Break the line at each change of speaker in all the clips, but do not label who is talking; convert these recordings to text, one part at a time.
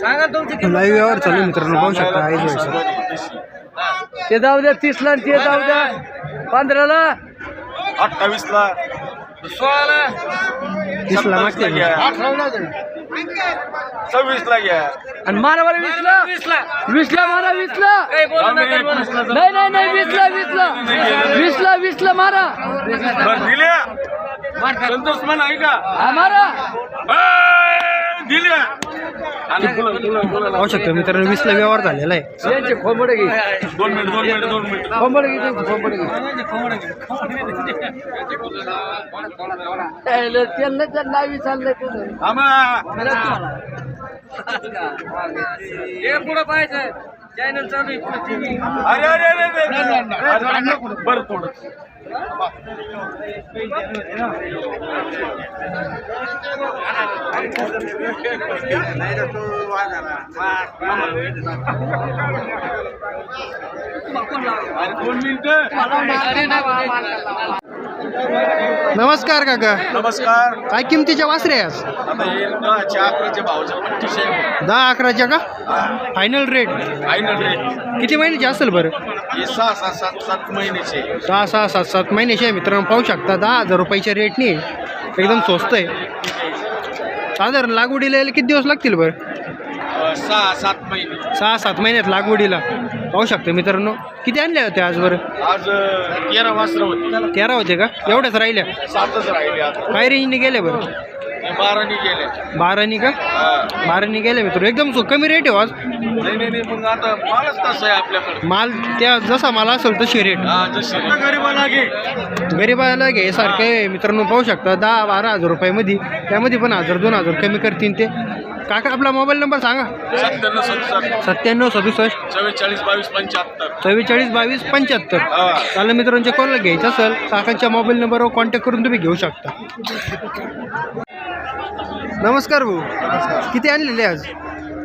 सांगा तुमची
लाईव्ह व्यवहार चालू आहे मित्रांनो पाहू शकता आईज व्हायचं
ते जाऊ द्या तीसला आणि ते जाऊ द्या. पंधराला.
अठ्ठावीसला.
सोळाला.
तीसला मागते.
घ्या. सव्वीसला घ्या.
आणि मारावाला वीसला? वीसला. वीसला मारा वीसला? नाही नाही नाही वीसला वीसला. वीसला वीसला मारा.
बरं दिल्या. संतोष मन आहे का
हा, मारा.
पाहू शकता मित्रांनो वीसला व्यवहार झालेला आहे.
यांचे खोंबडे घे.
दोन मिनिट दोन मिनिट दोन मिनिट.
खोंबडे घे खोंबडे घे. त्यांना तर नावी चाललंय तुझं
आम्हा
हे पुढं पाहायचं चॅनल चालू आहे पुढं TV.
अरे अरे अरे, अरे, अरे. अरे, बरं थोडं
नमस्कार काका.
नमस्कार.
काय किमतीच्या वासरे आहे आज
आता हे दहाचे अकराचे भावचे पंचवीसशे
दहा अकराच्या का? फायनल रेट
फायनल रेट
किती महिन्याची असेल बरं?
हे सहा सात सात सात महिन्याचे.
सहा सहा सात सात महिन्याची आहे मित्रांनो. पाहू शकता दहा हजार रुपयाच्या रेटने एकदम स्वस्त आहे. साधारण लागवडीला यायला किती दिवस लागतील बरं?
अं, सहा सात महिने.
सहा सात महिन्यात लागवडीला. पाहू शकता मित्रांनो. किती आणल्या होत्या आज बरं?
आज अं, तेरा वासरं होती.
तेरा होते का? एवढ्याच राहिल्या.
सातच राहिले आता.
काय रेंजने गेल्या बरं?
बारानी गेले
बारानी का. बारानी गेल्या मित्र. एकदम सो- कमी रेट आहे हो आज.
नाही नाही नाही मग आता मालच तसं आहे आपल्याकडे.
माल त्या जसा माल असेल तशी रेट
हा जशी गरीबाला घे
गरीबाला घे सारखे. मित्रांनो पाहू शकता दहा बारा हजार रुपयामध्ये. त्यामध्ये पण हजार दोन हजार कमी करतील ते. काका आपला मोबाईल नंबर सांगा.
सत्त्याण्णव सदुसष्ट.
सत्त्याण्णव सदुसष्ट.
चव्वेचाळीस बावीस पंच्याहत्तर.
चव्वेचाळीस बावीस पंच्याहत्तर.
हा.
चालेल मित्रांच्या कोणाला घ्यायचं असेल काकांच्या मोबाईल नंबरवर कॉन्टॅक्ट करून तुम्ही घेऊ शकता. नमस्कार भाऊ. किती आणलेले आज?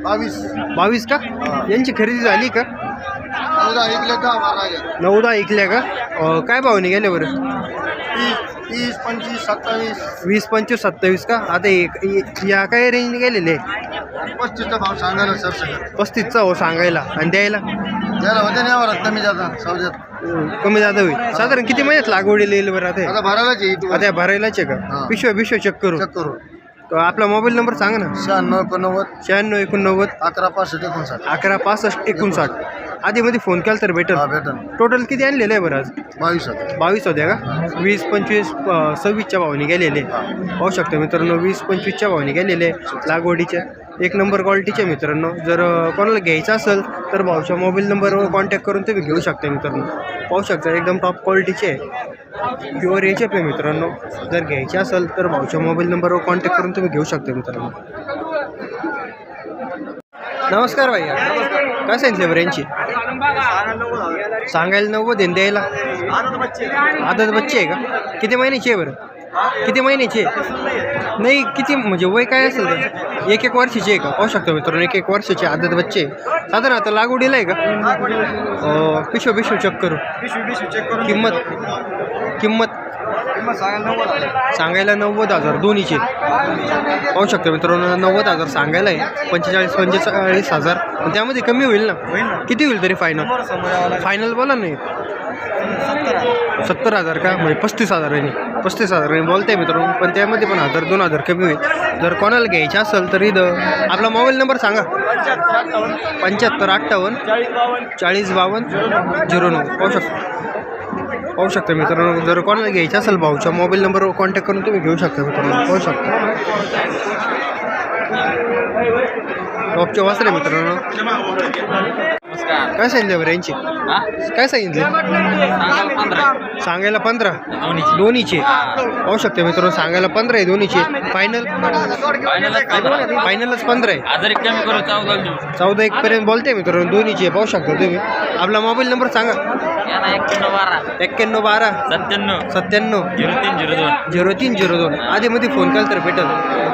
बावीस.
बावीस का? यांची खरेदी झाली का?
चौदा ऐकले का बारा
नऊदा ऐकल्या का? अं, काय भावने गेले बरं?
तीस तीस पंचवीस सत्तावीस.
वीस पंचवीस सत्तावीस का? आता एक या काय रेंजने गेलेले
पस्तीसचा भाव सांगायला सर सगळं.
पस्तीसचा हो सांगायला. आणि द्यायला?
त्याला होते नाही आवडत कमी जाता सौद्यात
अं, कमी जादा होईल. साधारण किती महिन्यात लागवडीला येईल बरं आता? हे?
आता भरायलाच आहे
आता या भरायलाच आहे का?
हा.
पिशव्या पिशव्या चेक करू
चेक करू
तर आपला मोबाईल नंबर सांगा ना.
शहाण्णव एकोणनव्वद.
शहाण्णव एकोणनव्वद.
अकरा पासष्ट एकोणसाठ.
अकरा पासष्ट एकोणसाठ. आधीमध्ये फोन केला तर
हा
भेटेल.
भेटन
टोटल किती आणलेलं आहे बरं आज?
बावीस होते.
बावीस होत्या का? वीस पंचवीस अं, सव्वीसच्या भावाने गेलेले. पाहू शकता मित्रांनो वीस पंचवीसच्या भावाने गेलेले. लागवडीच्या. एक नंबर क्वालिटीचे मित्रांनो. जर कोणाला घ्यायचं असेल तर भाऊच्या मोबाईल नंबरवर कॉन्टॅक्ट करून तुम्ही घेऊ शकता मित्रांनो. पाहू शकता एकदम टॉप क्वालिटीचे आहे प्युअर एच एफ आहे मित्रांनो. जर घ्यायचे असेल तर भाऊच्या मोबाईल नंबरवर कॉन्टॅक्ट करून तुम्ही घेऊ शकता मित्रांनो. नमस्कार भैया काय सांगितले बरं यांची? सांगायला नव्वद आहे द्यायला आदत बच्चे आहे का? किती महिन्याची आहे बरं? किती महिन्याची? नाही किती म्हणजे वय काय असेल त्याचं एक एक वर्षाची आहे का? पाहू शकतो मित्रांनो एक एक वर्षाची आदत बच्चे. साधारण आता लागवडीला आहे का? अं, पिशव पिशव चेक करू किंमत किंमत सांगायला नव्वद हजार. दोन्हीचे. पाहू शकतो मित्रांनो नव्वद हजार सांगायला आहे. पंचेचाळीस पंचेचाळीस हजार. पण त्यामध्ये कमी होईल ना? किती होईल तरी फायनल फायनल बोला नाही सत्तर हजार. का? म्हणजे पस्तीस हजारांनी पस्तीस हजारांनी बोलताय मित्रांनो पण त्यामध्ये पण हजार दोन हजार कमी होईल. जर कोणाला घ्यायचं असेल तर इथं आपला मोबाईल नंबर सांगा. पंच्याहत्तर अठ्ठावन्न. चाळीस बावन्न झिरो नऊ. पाहू शकतो. पाहू शकता मित्रांनो जर कोणाला घ्यायचं असेल भाऊच्या मोबाईल नंबरवर कॉन्टॅक्ट करून तुम्ही घेऊ शकता मित्रांनो पाहू शकता. टॉपचे वाचले मित्रांनो. काय सांगितले बरं यांची? काय सांगितले? सांगायला पंधरा. दोन्हीचे. पाहू शकता मित्रांनो सांगायला पंधरा आहे दोन्हीचे. फायनल फायनलच पंधरा. आहे.
चौदा
एक पर्यंत बोलते मित्रांनो दोन्हीचे पाहू शकता तुम्ही. आपला मोबाईल नंबर सांगा.
एक्क्याण्णव बारा. सत्त्याण्णव.
सत्त्याण्णव.
झिरो तीन झिरो दोन.
झिरो तीन झिरो दोन. आधीमध्ये फोन केला तर भेटेल.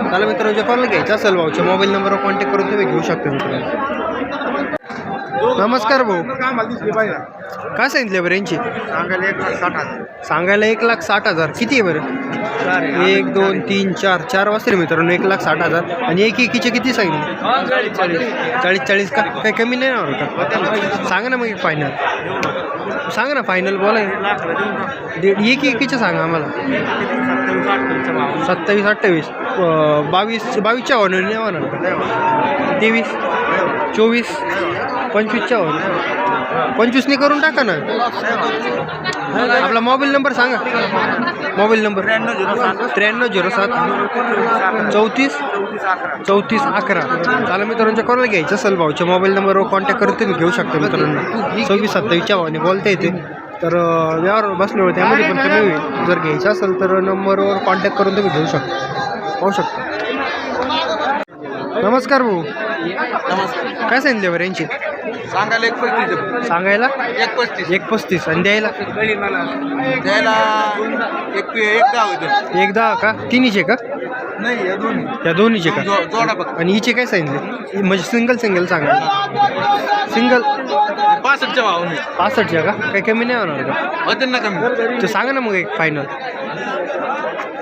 त्याला मित्रांनो जे कोणाला घ्यायचं असेल भाऊच्या मोबाईल नंबरवर कॉन्टॅक्ट करून तुम्ही घेऊ शकता मित्रांनो. नमस्कार भाऊ. काय सांगितले बरं यांची? सांगायला एक लाख साठ हजार. किती आहे बरं? एक दोन तीन चार. चार वाजता मित्रांनो एक लाख साठ हजार. आणि एक एकीचे किती सांगितले? चाळीस चाळीस का? काही कमी नाही होणार का? सांगा ना मग एक फायनल सांगा ना फायनल बोला दीड एक एकीचे सांगा आम्हाला. सत्तावीस अठ्ठावीस. बावीस बावीसच्या वन नाही होणार तेवीस चोवीस. पंचवीसच्या वन पंचवीसने करून टाका ना. आपला मोबाईल नंबर सांगा. Mobile number. त्र्याण्णव झिरो सात. चौतीस. चौतीस अकरा. चाला मित्रांच्या कोणाला घ्यायचं असेल भाऊच्या मोबाईल नंबरवर कॉन्टॅक्ट करून तुम्ही घेऊ शकता मित्रांनो. सव्वीस सत्तावीसच्या भावाने बोलता येते. तर व्यवहार बसल्यावर त्यामध्ये पण कमी होईल. जर घ्यायचं असेल तर नंबरवर कॉन्टॅक्ट करून तुम्ही घेऊ शकता. पाहू शकता. नमस्कार भाऊ. काय सांगितले बरं यांची?
सांगायला एक पस्तीस
सांगायला?
एक पस्तीस.
एक पस्तीस. आणि द्यायला?
द्यायला एक एक दहा होते.
एक दहा का? तिन्हीचे का?
नाही या दोन्ही.
त्या दोन्हीचे का?
जोडा बघ
आणि हिचे काय सांगितले म्हणजे सिंगल सिंगल सांगा. सिंगल
पासष्टच्या भावाने.
पासष्टच्या का? काही कमी नाही होणार का?
होते ना कमी.
ते सांगा ना मग एक फायनल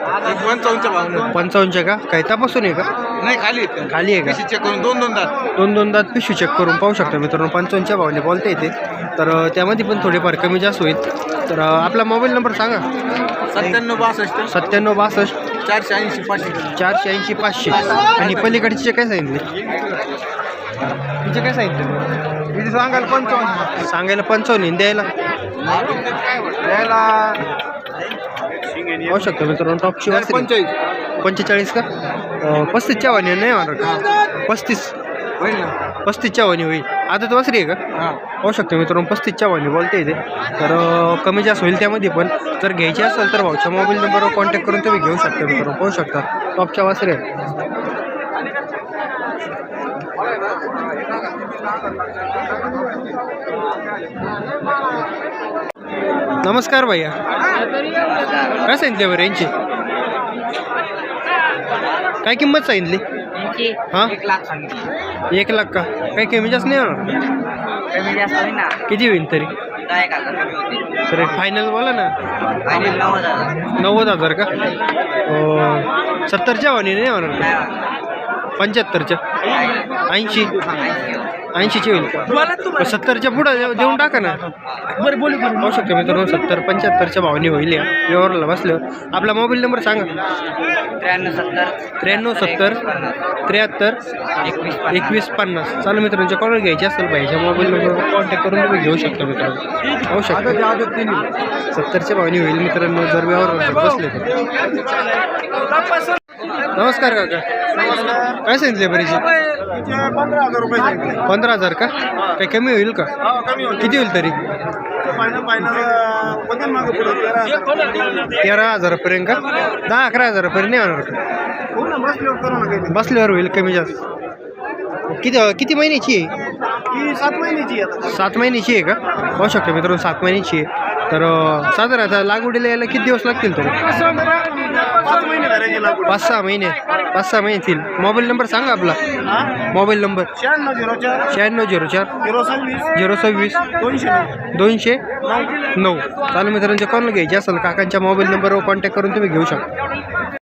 पंचावन्नच्या भावाने
पंचावन्नच्या का? काही तपासून आहे का?
नाही खाली?
खाली आहे का?
पिशी चेक करून दोन दोन दात.
दोन दोन दात पिशवी चेक करून पाहू शकता मित्रांनो. पंचावन्नच्या भावाने बोलता येते. तर त्यामध्ये पण थोडेफार कमी जास्त होईल. तर आपला मोबाईल नंबर सांगा.
सत्त्याण्णव बासष्ट.
सत्त्याण्णव बासष्ट.
चारशे ऐंशी पाचशे.
चारशे ऐंशी पाचशे. आणि पलीकडचे काय सांगितले? तिचे काय सांगितले?
किती सांगाल पंचावन्न.
सांगायला पंचावन्न द्यायला.
द्यायला
पाहू शकतो मित्रांनो टॉपची वासरी
पंचेचाळीस.
पंचेचाळीस का? पस्तीसच्या वाणी नाही का पस्तीस.
होईल ना.
पस्तीसच्या वाणी होईल. आता तर वासरी आहे का? पाहू शकतो मित्रांनो पस्तीसच्या वाणी बोलते इथे तर कमी जास्त होईल त्यामध्ये पण. जर घ्यायची असेल तर भाऊच्या मोबाईल नंबरवर कॉन्टॅक्ट करून तुम्ही घेऊ शकता मित्रांनो. पाहू शकता टॉपच्या वासरी आहे. नमस्कार भैया. काय सांगितले बरं यांची? काय किंमत सांगितली? हां?
एक लाख
का? काही कमी जास्त नाही होणार?
कमी जास्त होईल ना.
किती होईल तरी? तर फायनल बोला ना?
नव्वद हजार.
का? अं, सत्तरच्या वाणी नाही होणार पंच्याहत्तरच्या? ऐंशी? ऐंशीची होईल. सत्तरच्या पुढं देऊ- देऊन टाका ना. बरं बोलू बरं पाहू शकतो मित्रांनो सत्तर पंच्याहत्तरच्या भावनी होईल या. व्यवहाराला बसल्यावर आपला मोबाईल नंबर सांगा.
त्र्याण्णव सत्तर.
त्र्याण्णव सत्तर त्र्याहत्तर
एकवीस
एकवीस पन्नास. चालू मित्रांच्या कॉल घ्यायची असेल पाहिजे मोबाईल नंबर कॉन्टॅक्ट करून तुम्ही घेऊ शकता मित्रांनो. पाहू शकता. सत्तरच्या भावनी होईल मित्रांनो जर व्यवहार बसले तर. नमस्कार काका. काय सांगितले बरीची
पंधरा हजार रुपये सांगितले
पंधरा हजार का? काही कमी होईल का?
हो कमी
किती होईल तरी?
फायनल फायनल बदल मागं पुढं तेरा हजार
तेरा हजारापर्यंत का? दहा अकरा हजारापर्यंत नाही होणार का?
हो ना बसल्यावर करू ना काही
बसल्यावर होईल कमी जास्त. किती किती महिन्याची आहे?
ही सात महिन्याची आहे आता.
सात महिन्याची आहे का? पाहू शकतो मित्रांनो सात महिन्याची आहे. तर अं, साधारणतः लागवडीला यायला किती दिवस लागतील तरी?
पाच
सहा महिने. पाच सहा महिने येतील. मोबाईल नंबर सांगा आपला. Mobile number.
शहाण्णव झिरो चार.
शहाण्णव झिरो चार.
झिरो सव्वीस.
झिरो सव्वीस.
दोनशे.
दोनशे नऊ. चालू मित्रांच्या कोणाला घ्यायचे असेल काकांच्या मोबाईल नंबरवर कॉन्टॅक्ट करून तुम्ही घेऊ शकता.